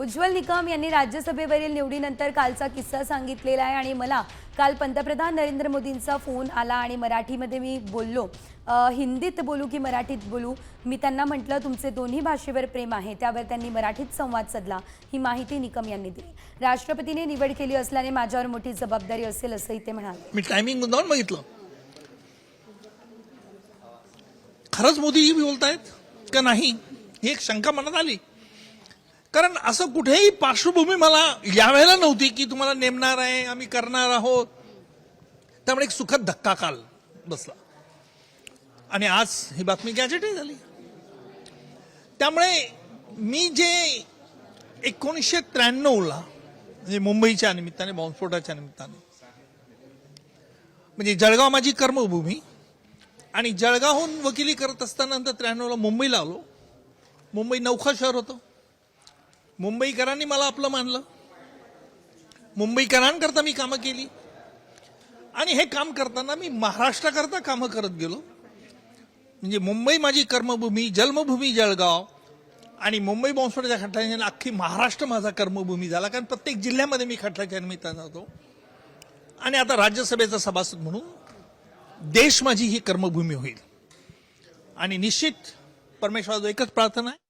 उज्ज्वल निकम यांनी राज्यसभेवरील निवडीनंतर कालचा किस्सा सांगितलेला आहे आणि मला काल पंतप्रधान नरेंद्र मोदींचा फोन आला आणि मराठीमध्ये मी बोललो. हिंदीत बोलू की मराठीत बोलू? मी त्यांना म्हटलं तुमचे दोन्ही भाषेवर प्रेम आहे. त्यावर त्यांनी मराठीत संवाद साधला. ही माहिती निकम यांनी दिली. राष्ट्रपतीने निवड केली असल्याने माझ्यावर मोठी जबाबदारी असेल असंही ते म्हणाले. मी टायमिंग जाऊन बघितलं. खरंच मोदीजी बोलतायत का नाही? ही एक शंका मनात आली. कारण असं कुठेही पार्श्वभूमी मला यावेळेला नव्हती की तुम्हाला नेमणार आहे आम्ही करणार आहोत. त्यामुळे एक सुखद धक्का काल बसला. आणि आज ही बातमी गॅजेटही झाली. त्यामुळे मी जे एकोणीसशे त्र्याण्णवला म्हणजे मुंबईच्या निमित्ताने बॉम्बस्फोटाच्या निमित्ताने म्हणजे जळगाव माझी कर्मभूमी आणि जळगावहून वकिली करत असताना नंतर त्र्याण्णवला मुंबईला आलो. मुंबई नौखा शहर होतं. मुंबईकरांनी मला आपलं मानलं. मुंबईकरांकरता मी कामं केली. आणि हे काम करताना मी महाराष्ट्राकरता कामं करत गेलो. म्हणजे मुंबई माझी कर्मभूमी जन्मभूमी जळगाव आणि मुंबई बॉम्बस्फोटाच्या खटल्याने अख्खी महाराष्ट्र माझा कर्मभूमी झाला कारण प्रत्येक जिल्ह्यामध्ये मी खटल्याच्या निमित्तानं होतो. आणि आता राज्यसभेचा सभासद म्हणून देश माझी ही कर्मभूमी होईल. आणि निश्चित परमेश्वराचा एकच प्रार्थना आहे.